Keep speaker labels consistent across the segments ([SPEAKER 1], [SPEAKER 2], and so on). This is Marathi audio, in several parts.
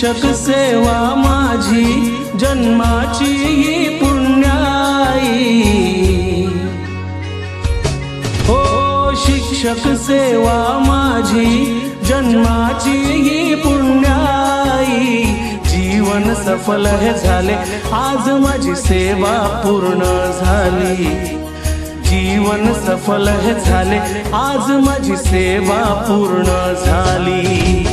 [SPEAKER 1] शिक्षक सेवा माझी जन्माची ही पुण्याई. हो शिक्षक सेवा माझी जन्माची ही पुण्याई. जीवन सफल हे झाले आज माझी सेवा पूर्ण झाली. जीवन सफल हे झाले आज माझी सेवा पूर्ण झाली.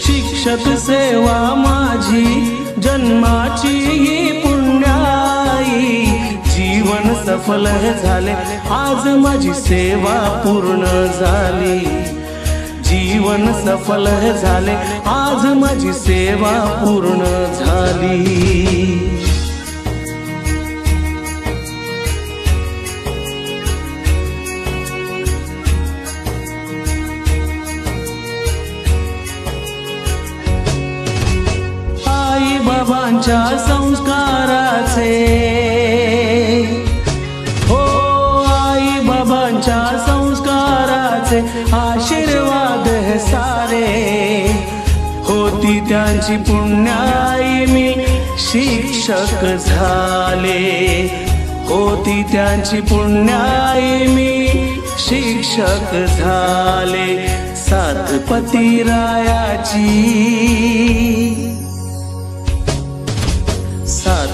[SPEAKER 1] शिक्षक सेवा माझी जन्माची ही पुण्याई. जीवन सफल झाले आज माझी सेवा पूर्ण झाली. जीवन सफल झाले आज माझी सेवा पूर्ण झाली. बाबांच्या संस्काराचे. हो आई बाबांच्या संस्काराचे आशीर्वाद सारे. होती त्यांची पुण्याई मी शिक्षक झाले. होती त्यांची पुण्याई मी शिक्षक झाले. सातपती रायाची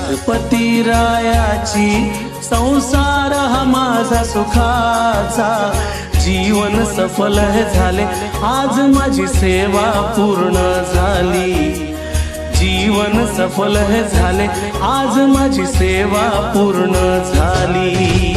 [SPEAKER 1] सातपती रायाची संसार हा माझा सुखाचा. जीवन सफल झाले आज माझी सेवा पूर्ण झाली. जीवन सफल झाले आज माझी सेवा पूर्ण झाली.